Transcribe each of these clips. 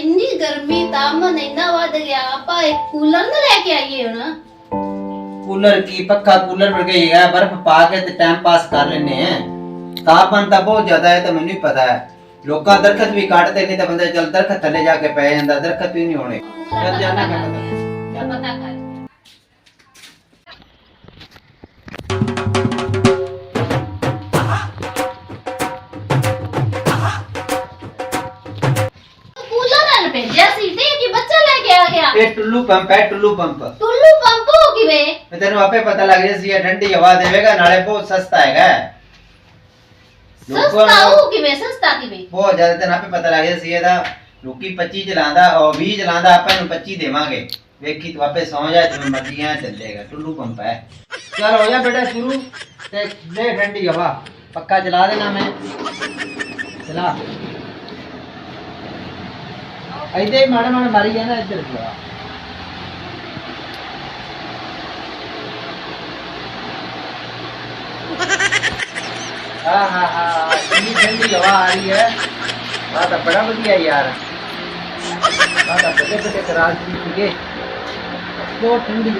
ਇੰਨੀ ਗਰਮੀ ਤਾਪਮਾਨ ਇੰਨਾ ਵੱਧ ਗਿਆ ਆਪਾਂ ਇੱਕ ਕੂਲਰ ਨਾ ਲੈ ਕੇ ਆਈਏ ਹੁਣ। ਕੂਲਰ ਕੀ ਪੱਖਾ ਕੂਲਰ ਵਰਗਾ ਹੀ ਹੈ ਬਰਫ ਪਾ ਕੇ ਤੇ ਟਾਈਮ ਪਾਸ ਕਰ ਲੈਨੇ ਆ ਤਾਪਮਾਨ ਤਾਂ ਬਹੁਤ ਜ਼ਿਆਦਾ ਹੈ ਤਾਂ ਮੈਨੂੰ ਹੀ ਪਤਾ ਹੈ। ਲੋਕਾਂ ਦਰਖਤ ਵੀ ਕੱਟਦੇ ਨਹੀਂ ਤਾਂ ਬੰਦਾ ਚੱਲ ਦਰਖਤ ਥੱਲੇ ਜਾ ਕੇ ਪੈ ਜਾਂਦਾ ਦਰਖਤ ਵੀ ਨਹੀਂ ਹੋਣੇ। ਚੱਲ ਜਾਣਾ ਮੈਂ ਪਤਾ ਪਤਾ ਕਰ ਕੇ ਟੁੱਲੂ ਪੰਪ ਹੈ ਟੁੱਲੂ ਪੰਪ। ਟੁੱਲੂ ਪੰਪ ਹੋ ਕਿਵੇਂ? ਮੈਂ ਤੈਨੂੰ ਆਪੇ ਪਤਾ ਲੱਗ ਰਿਹਾ ਸੀ ਇਹ ਠੰਡੀ ਹਵਾ ਦੇਵੇਗਾ ਨਾਲੇ ਬਹੁਤ ਸਸਤਾ ਹੈਗਾ। ਲੋਕਾਂ ਸਸਤਾ ਨੂੰ ਹੋ ਕਿਵੇਂ ਸਸਤਾ ਕਿਵੇਂ? ਬਹੁਤ ਜ਼ਿਆਦਾ ਤੈਨੂੰ ਆਪੇ ਪਤਾ ਲੱਗ ਰਿਹਾ ਸੀ ਇਹਦਾ ਲੋਕੀ 25 ਚਲਾਉਂਦਾ ਉਹ 20 ਚਲਾਉਂਦਾ ਆਪਾਂ ਇਹਨੂੰ 25 ਦੇਵਾਂਗੇ। ਵੇਖੀ ਤੂੰ ਆਪੇ ਸੌਂ ਜਾ ਜਿਵੇਂ ਮਰਜ਼ੀ ਆ ਚੱਲੇਗਾ ਟੁੱਲੂ ਪੰਪ ਹੈ। ਚਲ ਹੋ ਜਾ ਬੇਟਾ ਸ਼ੁਰੂ ਤੇ ਦੇ ਠੰਡੀ ਹਵਾ। ਪੱਕਾ ਚਲਾ ਦੇਣਾ ਮੈਂ। ਚਲਾ। ਐਦੇ ਹੀ ਮਾੜਾ ਮਾੜਾ ਮਾਰੀ ਜਾਣਾ ਇੱਧਰ ਚਲਾ ਹਾਂ ਹਾਂ ਹਾਂ ਕਿੰਨੀ ਠੰਡੀ ਹਵਾ ਆ ਰਹੀ ਹੈ। ਆ ਤਾਂ ਬੜਾ ਵਧੀਆ ਯਾਰ। ਆ ਤਾਂ ਬੜੇ ਬੜੇ ਕਰਾਰ ਦੀ ਸੀਗੇ। ਬਹੁਤ ਠੰਡੀ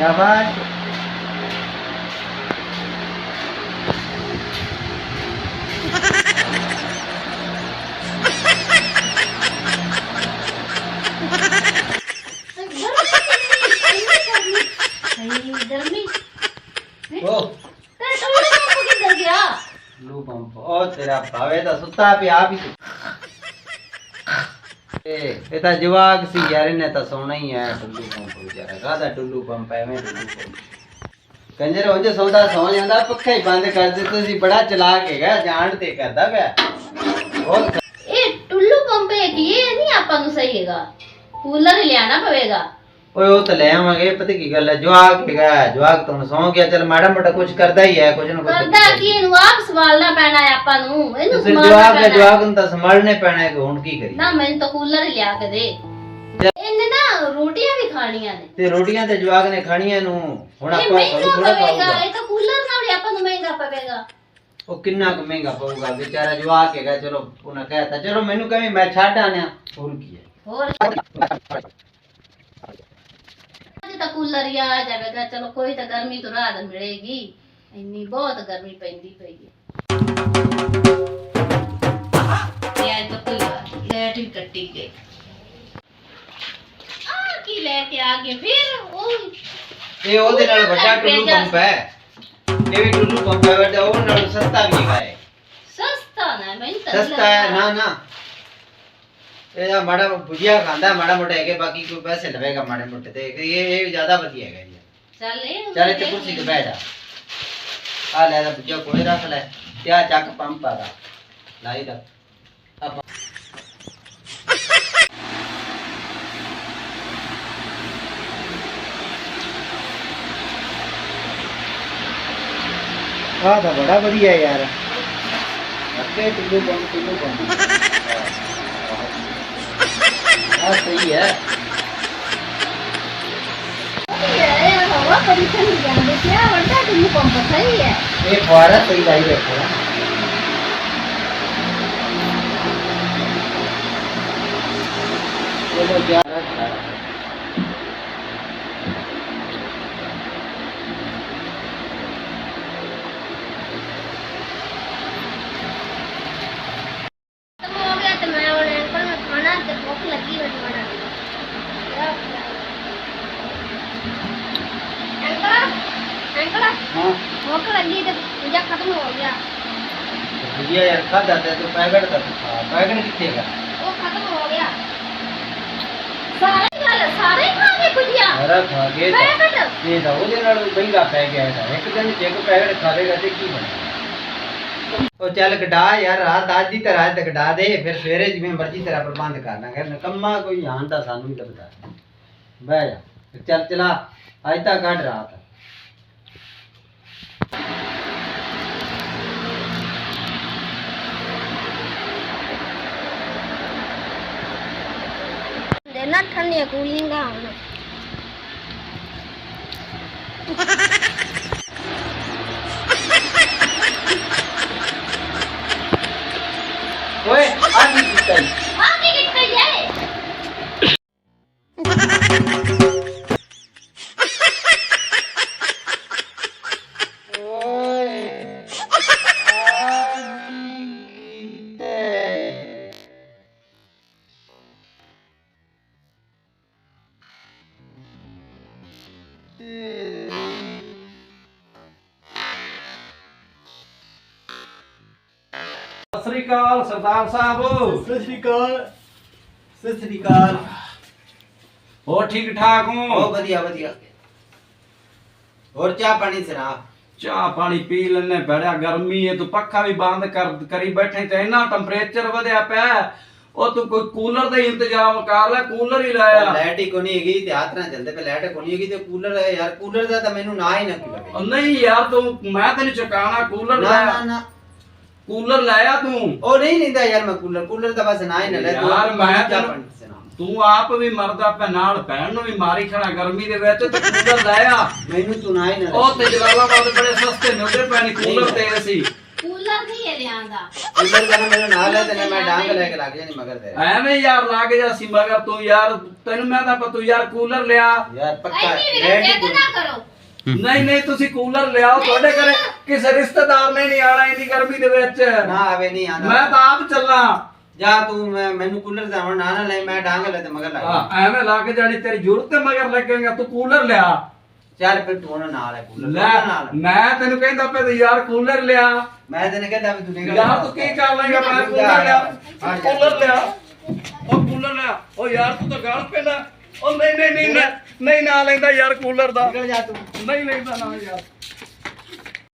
Dapat. લો પંપ ઓ તેરા ભાવે તો સુતા આપી આપી ਇਹ ਇਹ ਤਾਂ ਜਵਾਕ ਸੀ ਯਾਰ, ਇਹਨੇ ਤਾਂ ਸੋਣਾ ਹੀ ਹੈ। ਟੁੱਲੂ ਪੰਪ ਵਿਚਾਰਾ, ਕਾਹਦਾ ਟੁੱਲੂ ਪੰਪ, ਐਵੇਂ ਟੁੱਲੂ ਪੰਪ। ਕੰਜਰ ਉਂਝ ਸੌਦਾ ਸੌ ਜਾਂਦਾ, ਪੱਖਾ ਹੀ ਬੰਦ ਕਰ ਦਿੱਤਾ ਸੀ, ਬੜਾ ਚਲਾਕ ਹੈਗਾ, ਜਾਣ ਤੇ ਕਰਦਾ ਪਿਆ। ਬਹੁਤ ਇਹ ਟੁੱਲੂ ਪੰਪ ਹੈ ਇਹ ਨਹੀਂ ਆਪਾਂ ਨੂੰ ਸਹੀ ਹੈਗਾ। ਕੂਲਰ ਲਿਆਣਾ ਪਵੇਗਾ। ਓਏ ਉਹ ਤਾਂ ਲੈ ਆਵਾਂਗੇ ਪਤਾ ਕੀ ਗੱਲ ਹੈ ਜਵਾਕ ਹੈਗਾ ਜਵਾਕ ਤਾਂ ਹੁਣ ਸੌਂ ਗਿਆ ਚਲ ਮਾੜਾ ਮੋਟਾ ਕੁਝ ਕਰਦਾ ਹੀ ਹੈ ਕੁਝ ਨਾ ਕੁਝ ਕਰਦਾ ਕੀ ਇਹਨੂੰ ਆਪ ਸਵਾਲਣਾ ਪੈਣਾ ਹੈ ਆਪਾਂ ਨੂੰ ਇਹਨੂੰ ਫਿਰ ਜਵਾਕ ਹੈ ਪੈਣਾ ਹੈ। ਜਵਾਕ ਨੂੰ ਤਾਂ ਸੰਭਾਲਣੇ ਪੈਣਾ ਹੈ ਕਿ ਹੁਣ ਕੀ ਕਰੀਏ? ਨਾ ਮੈਨੂੰ ਤਾਂ ਕੂਲਰ ਲਿਆ ਕੇ ਦੇ। ਇਹਨੇ ਨਾ ਰੋਟੀਆਂ ਵੀ ਖਾਣੀਆਂ ਨੇ। ਤੇ ਰੋਟੀਆਂ ਤੇ ਜਵਾਕ ਨੇ ਖਾਣੀਆਂ ਨੂੰ ਹੁਣ ਇਹ ਆਪਾਂ ਮਹਿੰਗਾ ਥੋੜਾ ਪਵੇਗਾ ਇਹ ਤਾਂ ਕੂਲਰ ਨਾਲ ਹੀ ਆਪਾਂ ਨੂੰ ਮਹਿੰਗਾ ਪਵੇਗਾ। ਉਹ ਕਿੰਨਾ ਕੁ ਮਹਿੰਗਾ ਪਊਗਾ ਵਿਚਾਰਾ ਜਵਾਕ ਹੈਗਾ ਚਲੋ ਉਹਨਾਂ ਕਹਿਤਾ ਚਲੋ ਮੈਨੂੰ ਕਹੇ ਮੈਂ ਛੱਡ ਆਣਿਆ ਹੋਰ ਕੀ ਹੈ? ਹੋਰ ਤਾਂ ਕੂਲਰ ਹੀ ਆ ਜਾਵੇਗਾ ਚਲੋ ਕੋਈ ਤਾਂ ਗਰਮੀ ਤੋਂ ਰਾਹਤ ਮਿਲੇਗੀ। ਇੰਨੀ ਬਹੁਤ ਗਰਮੀ ਪੈਂਦੀ ਪਈ ਹੈ। ਅੱਜ ਤਾਂ ਕੋਈ ਲੈਟ ਵੀ ਕੱਟੀ ਗਈ। ਆ ਕੀ ਲੈ ਕੇ ਆ ਗਏ? ਫਿਰ ਉਹ ਇਹ ਉਹਦੇ ਨਾਲ ਵੱਡਾ ਟੁੱਲੂ ਪੰਪ ਹੈ। ਇਹ ਵੀ ਟੁੱਲੂ ਪੰਪ ਹੈ ਵੱਡਾ ਉਹ ਨਾਲ ਸਸਤਾ ਵੀ ਹੈ ਸਸਤਾ ਨਾ ਮੈਨੂੰ ਤਾਂ ਸਸਤਾ ਹੈ ਨਾ ਨਾ। ਇਹਦਾ ਮਾੜਾ ਭੁਜੀਆ ਖਾਂਦਾ ਮਾੜਾ ਮੋਟਾ ਹੈਗੇ ਬਾਕੀ ਕੋਈ ਪੈਸੇ ਲਵੇਗਾ ਮਾੜੇ ਮੋਟੇ ਤੇ ਇਹ ਇਹ ਜ਼ਿਆਦਾ ਵਧੀਆ ਹੈਗਾ ਜੀ। ਚੱਲ ਇਹ ਚੱਲ ਇੱਥੇ ਕੁਰਸੀ ਤੇ ਬਹਿ ਜਾ। ਆ ਲੈ ਦਾ ਭੁਜੀਆ ਕੋਲੇ ਰੱਖ ਲੈ ਤੇ ਆ ਚੱਕ ਪੰਪ ਆ ਦਾ। ਲਾਈ ਦਾ। ਆ ਤਾਂ ਬੜਾ ਵਧੀਆ ਯਾਰ। ਅੱਗੇ ਟੁੱਲੂ ਪੰਪ ਟੁੱਲੂ ਪੰਪ ਆ ਸਹੀ ਹੈ ਇਹ ਹਵਾ ਬੜੀ ਠੰਡੀ ਜਾਂਦੀ ਹੈ ਵੱਡਾ ਟੁੱਲੂ ਪੰਪ ਸਹੀ ਹੈ ਇਹ ਫੁਆਰਾ ਸਹੀ ਲਾਈ ਰੱਖੋ ਨਾ ਚਲੋ ਜਾ ਖਤਮ ਹੋ ਗਿਆ ਤੇ ਮੈਂ ਹੁਣ ਅੰਕਲ ਨੂੰ ਖਾਣਾ ਤੇ ਭੁੱਖ ਲੱਗੀ ਹੋਈ ਬੜਾ ਅੰਕਲ ਅੰਕਲ ਹਾਂ ਭੁੱਖ ਲੱਗੀ ਤੇ ਪੂਜਾ ਖਤਮ ਹੋ ਗਿਆ ਭੁਜੀਆ ਯਾਰ ਖਾਦਾ ਤੇ ਤੂੰ, ਪੈਕਟ ਦਾ ਖਾ। ਪੈਕਟ ਕਿੱਥੇ ਹੈਗਾ? ਉਹ ਖਤਮ ਹੋ ਗਿਆ ਸਾਰੇ ਗੱਲ ਸਾਰੇ ਖਾ ਗਏ ਪੂਜਾ ਸਾਰਾ ਖਾ ਗਏ ਤਾਂ ਪੈਕਟ ਉਹਦੇ ਨਾਲ ਮਹਿੰਗਾ ਪੈ ਗਿਆ ਇਹਦਾ। ਇੱਕ ਦਿਨ ਚ ਇੱਕ ਪੈਕਟ ਖਾਵੇਗਾ ਤੇ ਕੀ ਬਣੇਗਾ? ਉਹ ਚੱਲ ਕਢਾ ਯਾਰ, ਰਾਤ ਅੱਜ ਦੀ ਤਰ੍ਹਾਂ ਅੱਜ ਕਢਾ ਦੇ, ਫਿਰ ਸਵੇਰੇ ਜਿਵੇਂ ਮਰਜ਼ੀ ਤੇਰਾ ਪ੍ਰਬੰਧ ਕਰ ਲਾਂਗੇ ਨਕੰਮਾ ਕੋਈ ਆਣ ਸਾਨੂੰ ਹੀ ਲੱਭਦਾ। ਬਹਿ ਜਾ, ਚੱਲ ਚਲਾ, ਅੱਜ ਤਾਂ ਕੱਢ ਰਾਤ। ਦੇਣਾ ਠੰਡੀਆਂ ਕੂਲਿੰਗਾਂ ਹੁਣ ਓਏ ਆ ਕੀ ਕੀਤਾ ਈ? ਆ ਕੀ ਸਤਿ ਸ੍ਰੀ ਅਕਾਲ ਸਰਦਾਰ ਸਾਹਿਬ। ਸਤਿ ਸ਼੍ਰੀ ਅਕਾਲ। ਸਤਿ ਸ਼੍ਰੀ ਅਕਾਲ। ਹੋਰ ਠੀਕ ਠਾਕ ਬਹੁਤ ਹੋ ਵਧੀਆ ਵਧੀਆ। ਹੋਰ ਚਾਹ ਪਾਣੀ ਸੁਣਾ। ਚਾਹ ਪਾਣੀ ਪੀ ਲੈਣੇ ਬੜਿਆ ਗਰਮੀ ਹੈ ਤੂੰ ਪੱਖਾ ਵੀ ਬੰਦ ਕਰ ਕਰੀ ਬੈਠੇ ਤੇ ਇੰਨਾ ਟੈਂਪਰੇਚਰ ਵਧਿਆ ਪਿਆ ਹੈ। ਉਹ ਤੂੰ ਕੋਈ ਕੂਲਰ ਦਾ ਹੀ ਇੰਤਜ਼ਾਮ ਕਰ ਲੈ ਕੂਲਰ ਹੀ ਲਾਇਆ ਲਾਈਟ ਹੀ ਕੋਈ ਨਹੀਂ ਹੈਗੀ ਤੇ ਹੱਥ ਨਾਲ ਚੱਲਦੇ ਪਏ ਲਾਈਟ ਕੋਈ ਨਹੀਂ ਹੈਗੀ ਤੇ ਕੂਲਰ ਹੈ ਯਾਰ ਕੂਲਰ ਦਾ ਤਾਂ ਮੈਨੂੰ ਨਾ ਹੀ ਨਾ ਕੋਈ ਲੱਗੇ ਉਹ ਨਹੀਂ ਯਾਰ ਤੂੰ ਮੈਂ ਤੈਨੂੰ ਚਕਾਣਾ ਕੂਲਰ ਨਾ ਨਾ ਲਾਇਆ ਨਾ। ਕੂਲਰ ਲਾਇਆ ਤੂੰ? ਉਹ ਨਹੀਂ ਲੈਂਦਾ ਯਾਰ ਮੈਂ ਕੂਲਰ ਕੂਲਰ ਤਾਂ ਬਸ ਨਾ ਹੀ ਨਾ ਲੈ ਤੂੰ ਯਾਰ, ਮੈਂ ਚਾਹ ਤੈਨੂੰ- ਪਾਣੀ ਸੁਣਾ ਤੂੰ ਆਪ ਵੀ ਮਰਦਾ ਪਿਆ ਨਾਲ ਭੈਣ ਨੂੰ ਵੀ ਮਾਰੀ ਖੜਾ ਗਰਮੀ ਦੇ ਵਿੱਚ ਤੇ ਕੂਲਰ ਲਾਇਆ। ਮੈਨੂੰ ਤੂੰ ਨਾ ਹੀ ਨਾ ਉਹ ਤੇ ਜਲਾਲਾਬਾਦ ਬੜੇ ਸਸਤੇ ਮਿਲਦੇ ਪਏ ਨੇ ਕੂਲਰ ਤੇ ਅਸੀਂ ਕੂਲਰ ਨਹੀਂ ਹੈ ਲਿਆਂਦਾ ਕੂਲਰ ਦਾ ਨਾਲ ਹੈ ਤੇ ਨਾ ਮੈਂ ਡਾਂਗ ਲੈ ਕੇ ਲੱਗ ਜਾਣੀ ਮਗਰ ਤੇ ਐਵੇਂ ਯਾਰ ਲੱਗ ਜਾ ਸੀ ਮਗਰ ਤੂੰ ਯਾਰ ਤੈਨੂੰ ਮੈਂ ਤਾਂ ਪਤਾ ਤੂੰ ਯਾਰ ਕੂਲਰ ਲਿਆ। ਯਾਰ ਪੱਕਾ ਐਨੀ ਵੀ ਨਾ ਕਰੋ। ਨਹੀਂ ਨਹੀਂ ਤੁਸੀਂ ਕੂਲਰ ਲਿਆਓ ਤੁਹਾਡੇ ਘਰੇ ਕਿਸੇ ਰਿਸ਼ਤੇਦਾਰ ਨੇ ਨਹੀਂ ਆਣਾ ਇੰਨੀ ਗਰਮੀ ਦੇ ਵਿੱਚ। ਨਾ ਆਵੇ ਨਹੀਂ ਆਂਦਾ ਮੈਂ ਤਾਂ ਆਪ ਚੱਲਾਂ। ਜਾ ਤੂੰ ਮੈਂ ਮੈਨੂੰ ਕੂਲਰ ਦਾ ਹੁਣ ਨਾ ਨਾ ਲੈ ਮੈਂ ਡਾਂਗ ਲੈ ਤੇ ਮਗਰ ਲੱਗ ਹਾਂ, ਐਵੇਂ ਲੱਗ ਜਾਣੀ ਤੇਰੀ ਜ਼ਰੂਰਤ ਤੇ ਮਗਰ ਲੱਗੇਗਾ ਤੂੰ ਕੂਲਰ ਲਿਆ। ਚੱਲ ਫਿਰ ਤੂੰ ਉਹਨਾਂ ਨਾਲ ਹੈ ਕੂਲਰ ਲੈ ਉਹਨਾਂ ਨਾਲ ਮੈਂ ਤੈਨੂੰ ਕਹਿੰਦਾ ਪਿਆ ਤੇ ਯਾਰ ਕੂਲਰ ਲਿਆ। ਮੈਂ ਤੈਨੂੰ ਕਹਿੰਦਾ ਵੀ ਤੂੰ ਨਿਕਲ ਯਾਰ ਤੂੰ ਕੀ ਕਰ ਲੇਗਾ ਮੈਂ ਕੂਲਰ ਲਿਆ। ਕੂਲਰ ਲਿਆ। ਉਹ ਕੂਲਰ ਲਿਆ। ਉਹ ਯਾਰ ਤੂੰ ਤਾਂ ਗਾਲ ਪੈਣਾ ਉਹ ਨਹੀਂ ਨਹੀਂ ਨਹੀਂ ਨਾ ਲੈਂਦਾ ਯਾਰ ਕੂਲਰ ਦਾ। ਨਿਕਲ ਜਾ ਤੂੰ ਨਹੀਂ ਲੈਂਦਾ ਨਾ ਯਾਰ।